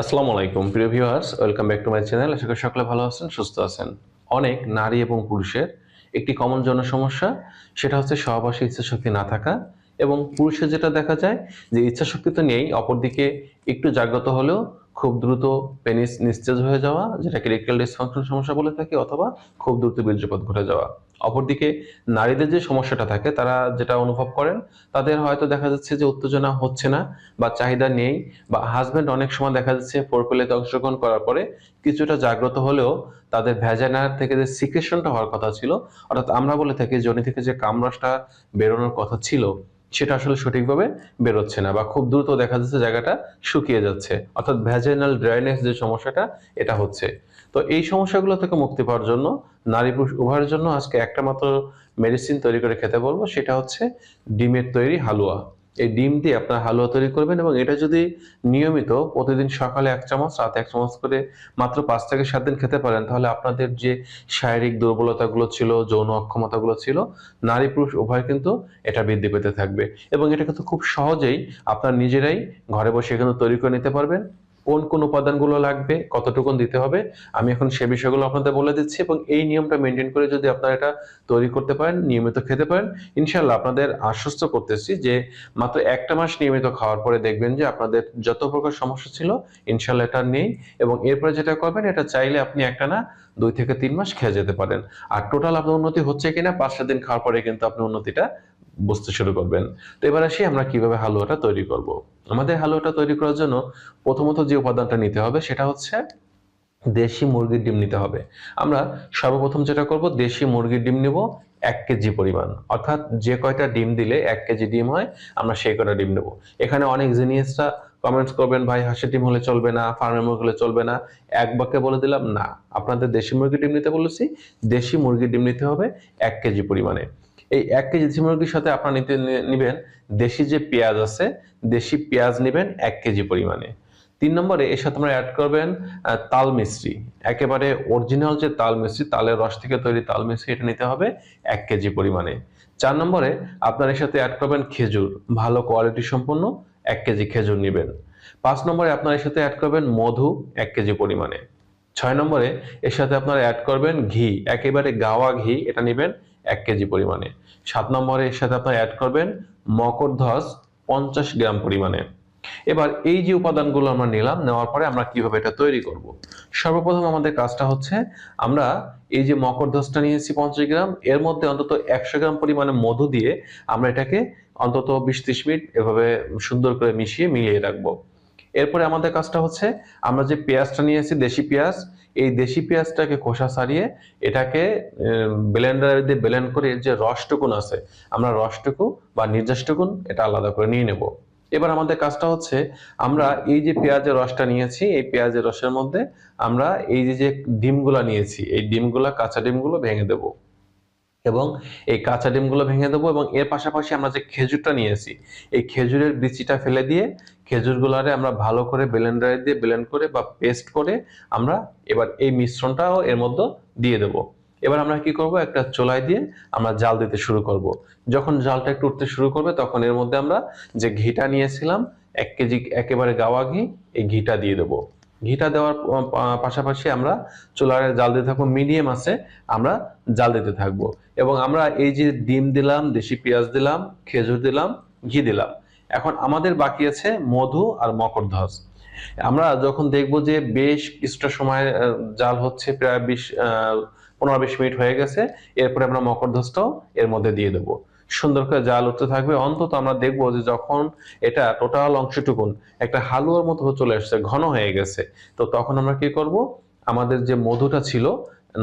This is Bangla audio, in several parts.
আসসালামু আলাইকুম, প্রিয় viewers welcome back to my channel আশা করি সকলে ভালো আছেন, সুস্থ আছেন। অনেক নারী এবং পুরুষের একটি কমন জন সমস্যা, সেটা হচ্ছে সহবাসী ইচ্ছা শক্তি না থাকা এবং পুরুষের যেটা দেখা যায় যে ইচ্ছা শক্তি তো নেই অপরদিকে একটু জাগ্রত হলেও খুব দ্রুত পেনিস নিস্তেজ হয়ে যাওয়া, যেটাকে রেক্টাল ডিসফাংশন সমস্যা বলে থাকি, অথবা খুব দ্রুত বীর্যপাত ঘটে যাওয়া। অপরদিকে, নারীদের যে সমস্যাটা থাকে, তারা যেটা অনুভব করেন, তাদের হয়তো দেখা যাচ্ছে যে উত্তেজনা হচ্ছে না, বা চাহিদা নেই, বা হাজবেন্ড অনেক সময় দেখা যাচ্ছে ফোরপেলেতে অংশগ্রহণ করার পরে কিছুটা জাগ্রত হলেও তাদের ভ্যাজানার থেকে যে সিক্রেশনটা হওয়ার কথা ছিল, অর্থাৎ আমরা বলে থাকি জনি থেকে যে কামরাসটা বেরোনোর কথা ছিল সেটা আসলে সঠিকভাবে বেরোচ্ছে না বা খুব দ্রুত দেখা যাচ্ছে জায়গাটা শুকিয়ে যাচ্ছে। অর্থাৎ ভ্যাজেনাল ড্রাইনেস যে সমস্যাটা, এটা হচ্ছে। তো এই সমস্যাগুলো থেকে মুক্তি পাওয়ার জন্য, নারী পুরুষ উভয়ের জন্য আজকে একটা মাত্র মেডিসিন তৈরি করে খেতে বলব, সেটা হচ্ছে ডিমের তৈরি হালুয়া। এই ডিম দিয়ে আপনার হালুয়া তৈরি করবেন এবং এটা যদি নিয়মিত প্রতিদিন সকালে এক চামচ, রাতে এক চামচ করে মাত্র পাঁচ থেকে সাত দিন খেতে পারেন, তাহলে আপনাদের যে শারীরিক দুর্বলতাগুলো ছিল, যৌন অক্ষমতাগুলো ছিল, নারী পুরুষ উভয় কিন্তু এটা বৃদ্ধি পেতে থাকবে। এবং এটা কিন্তু খুব সহজেই আপনার নিজেরাই ঘরে বসে কিন্তু তৈরি করে নিতে পারবেন। কোন কোন উপাদানগুলো লাগবে, কতটুকুন দিতে হবে, আমি এখন সে বিষয়গুলো আপনাদের বলে দিচ্ছি এবং এই নিয়মটা মেনটেন করে যদি আপনারা এটা তৈরি করতে পারেন, নিয়মিত খেতে পারেন ইনশাল্লাহ আপনাদের আশ্বস্ত করতেছি যে মাত্র একটা মাস নিয়মিত খাওয়ার পরে দেখবেন যে আপনাদের যত প্রকার সমস্যা ছিল ইনশাল্লাহ এটা নেই এবং এরপরে যেটা করবেন, এটা চাইলে আপনি একটা না দুই থেকে তিন মাস খেয়ে যেতে পারেন। আর টোটাল আপনার উন্নতি হচ্ছে কিনা, পাঁচ সাত দিন খাওয়ার পরে কিন্তু আপনি উন্নতিটা বুঝতে শুরু করবেন। তো এবার আসি আমরা কীভাবে হালুয়াটা তৈরি করব। আমাদের হালুয়াটা তৈরি করার জন্য প্রথমত যে উপাদানটা নিতে হবে সেটা হচ্ছে দেশি মুরগির ডিম নিতে হবে। আমরা সর্বপ্রথম যেটা করব, দেশি মুরগির ডিম নেব এক কেজি পরিমাণ। অর্থাৎ যে কয়টা ডিম দিলে এক কেজি ডিম হয়, আমরা সেই কয়টা ডিম নেব। এখানে অনেক জিনিসটা কমেন্টস করবেন, ভাই, হাঁসের ডিম হলে চলবে না ফার্মের মুরগি হলে চলবে না। এক বাক্যে বলে দিলাম, না, আপনাদের দেশি মুরগির ডিম নিতে বলেছি, দেশি মুরগির ডিম নিতে হবে এক কেজি পরিমাণে। এই এক কেজি দেশি মুরগির সাথে আপনারা নিতে নেবেন দেশি যে পেঁয়াজ আছে, দেশি পেঁয়াজ নেবেন এক কেজি পরিমাণে। তিন নম্বরে এর সাথে আপনারা অ্যাড করবেন তাল মিশ্রি একেবারে অরিজিনাল যে তাল মিশ্রি তালের রস থেকে তৈরি তাল মিশ্রি এটা নিতে হবে এক কেজি পরিমাণে। চার নম্বরে আপনার এর সাথে অ্যাড করবেন খেজুর, ভালো কোয়ালিটি সম্পন্ন এক কেজি খেজুর নেবেন। পাঁচ নম্বরে আপনার এর সাথে অ্যাড করবেন মধু এক কেজি পরিমাণে। ছয় নম্বরে এর সাথে আপনারা অ্যাড করবেন ঘি, একেবারে গাওয়া ঘি এটা নেবেন এক কেজি পরিমাণে। সাত নম্বরে এর সাথে আপনারা অ্যাড করবেন মকরধ্বজ পঞ্চাশ গ্রাম পরিমাণে। এবার এই যে উপাদানগুলো আমরা নিলাম, নেওয়ার পরে আমরা কীভাবে এটা তৈরি করব? সর্বপ্রথম আমাদের কাজটা হচ্ছে আমরা এই যে মকরধ্বজটা নিয়েছি পঞ্চাশ গ্রাম, এর মধ্যে অন্তত একশো গ্রাম পরিমাণে মধু দিয়ে আমরা এটাকে অন্তত বিশ ত্রিশ মিনিট এভাবে সুন্দর করে মিশিয়ে মিলিয়ে রাখব। এরপরে আমাদের কাজটা হচ্ছে, আমরা যে পেঁয়াজটা নিয়েছি, দেশি পেঁয়াজ, এই দেশি পেঁয়াজটাকে খোসা ছাড়িয়ে এটাকে ব্লেন্ডার দিয়ে ব্লেন্ড করে এর যে রসটুকুন আছে, আমরা রসটুকু বা নির্যাসটুকুন এটা আলাদা করে নিয়ে নেব। এবার আমাদের কাজটা হচ্ছে, আমরা এই যে পেঁয়াজের রসটা নিয়েছি, এই পেঁয়াজের রসের মধ্যে আমরা এই যে যে ডিমগুলা নিয়েছি, এই ডিমগুলা, কাঁচা ডিমগুলো ভেঙে দেব। এবং এই কাঁচা ডিমগুলো ভেঙে দেবো এবং এর পাশাপাশি আমরা যে খেজুরটা নিয়েছি, এই খেজুরের বিচিটা ফেলে দিয়ে খেজুরগুলারে আমরা ভালো করে ব্লেন্ডারে দিয়ে ব্লেন্ড করে বা পেস্ট করে আমরা এবার এই মিশ্রণটাও এর মধ্যে দিয়ে দেব। এবার আমরা কি করব? একটা চোলাই দিয়ে আমরা জাল দিতে শুরু করব। যখন জালটা একটু উঠতে শুরু করবে তখন এর মধ্যে আমরা যে ঘিটা নিয়েছিলাম, এক কেজি একেবারে গাওয়া ঘি, এই ঘিটা দিয়ে দেবো। ঘিটা দেওয়ার পাশাপাশি আমরা চুলারে জাল দিতে থাকব, মিডিয়াম আছে, আমরা জাল দিতে থাকব। এবং আমরা এই যে ডিম দিলাম, দেশি পেঁয়াজ দিলাম, খেজুর দিলাম, ঘি দিলাম। এখন আমাদের বাকি আছে মধু আর মকরধ্বজ আমরা যখন দেখব যে বেশ কিছুটা সময় জাল হচ্ছে, প্রায় বিশ পনেরো বিশ মিনিট হয়ে গেছে, এরপরে আমরা মকরধ্বজটাও এর মধ্যে দিয়ে দেবো। সুন্দর করে জাল উঠতে থাকবে। অন্তত আমরা দেখব যে যখন এটা টোটাল অংশটুকুন একটা হালুয়ার মতো চলে আসছে, ঘন হয়ে গেছে, তো তখন আমরা কি করব? আমাদের যে মধুটা ছিল,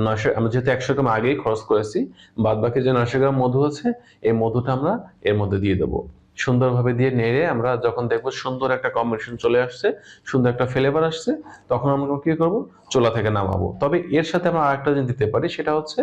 নয়শো, আমরা যেহেতু একশো গ্রাম আগেই খরচ করেছি বাদ বাকি যে নয়শো গ্রাম মধু আছে, এই মধুটা আমরা এর মধ্যে দিয়ে দেবো। সুন্দরভাবে দিয়ে নেড়ে আমরা যখন দেখব সুন্দর একটা কম্বিনেশন চলে আসছে, সুন্দর একটা ফ্লেভার আসছে, তখন আমরা কি করব? চোলা থেকে নামাবো। তবে এর সাথে আমরা আরেকটা জিনিস দিতে পারি, সেটা হচ্ছে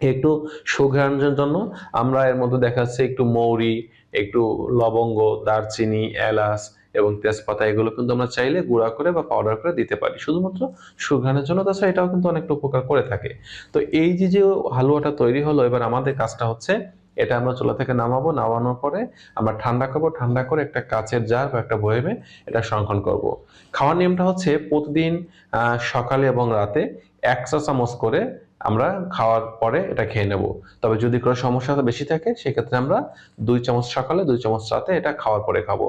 একটু সুঘ্রাণের জন্য আমরা এর মধ্যে দেখা যাচ্ছে একটু মৌরি, একটু লবঙ্গ, দারচিনি, এলাচ এবং তেজপাতা, এগুলো কিন্তু আমরা চাইলে গুঁড়া করে বা পাউডার করে দিতে পারি। শুধুমাত্র সুঘ্রাণের জন্য, তাছাড়া এটাও কিন্তু অনেকটা উপকার করে থাকে। তো এই যে যে হালুয়াটা তৈরি হলো, এবার আমাদের কাজটা হচ্ছে এটা আমরা চুলা থেকে নামাবো। নামানোর পরে আমরা ঠান্ডা করব। ঠান্ডা করে একটা কাচের জার বা একটা বয়েমে এটা সংরক্ষণ করব। খাওয়ার নিয়মটা হচ্ছে প্রতিদিন সকালে এবং রাতে এক চা চামচ করে আমরা খাওয়ার পরে এটা খেয়ে নেব। তবে যদি কোনো সমস্যা বেশি থাকে, সেক্ষেত্রে আমরা দুই চামচ সকালে, দুই চামচ রাতে এটা খাওয়ার পরে খাব।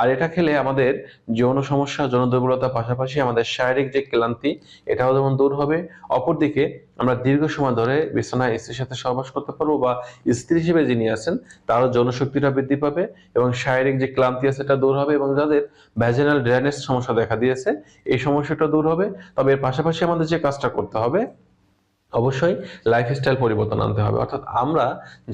আর এটা খেলে আমাদের যৌন সমস্যা, যৌন দুর্বলতার পাশাপাশি আমাদের শারীরিক যে ক্লান্তি, এটাও যেমন দূর হবে। অপরদিকে আমরা দীর্ঘ সময় ধরে বিছানায় স্ত্রীর সাথে সহবাস করতে পারব বা স্ত্রী হিসেবে যিনি আছেন, তারও যৌনশক্তিটা বৃদ্ধি পাবে এবং শারীরিক যে ক্লান্তি আছে সেটা দূর হবে এবং যাদের ভ্যাজিনাল ড্রেনেজ সমস্যা দেখা দিয়েছে, এই সমস্যাটা দূর হবে। তবে এর পাশাপাশি আমাদের যে কাজটা করতে হবে অবশ্যই লাইফস্টাইল পরিবর্তন আনতে হবে। অর্থাৎ আমরা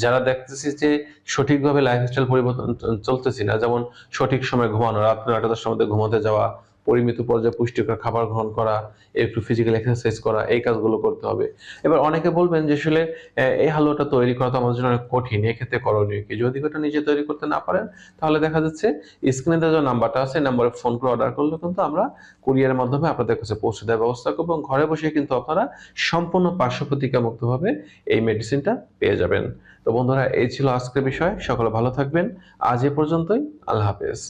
যারা দেখতেছি যে সঠিকভাবে লাইফস্টাইল পরিবর্তন চলতেছি না, যেমন সঠিক সময় ঘুমানো রাত নয়টা দশটার মধ্যে ঘুমাতে যাওয়া পরিমিত পর্যায়ে পুষ্টিকর খাবার গ্রহণ করা, একটু ফিজিক্যাল এক্সারসাইজ করা, এই কাজগুলো করতে হবে। এবার অনেকে বলবেন যে আসলে এই হালুয়াটা তৈরি করা তো আমাদের জন্য অনেক কঠিন, এক্ষেত্রে করণীয় কি? যদি ওটা নিজে তৈরি করতে না পারেন, তাহলে দেখা যাচ্ছে স্ক্রিনে যে নাম্বারটা আছে নাম্বারে ফোন করে অর্ডার করলে কিন্তু আমরা কুরিয়ারের মাধ্যমে আপনাদের কাছে পৌঁছে দেওয়ার ব্যবস্থা করব এবং ঘরে বসে কিন্তু আপনারা সম্পূর্ণ পার্শ্ব প্রতিক্রিয়ামুক্তভাবে এই মেডিসিনটা পেয়ে যাবেন। তো বন্ধুরা, এই ছিল আজকের বিষয়। সকলে ভালো থাকবেন। আজ এ পর্যন্তই। আল্লাহ হাফেজ।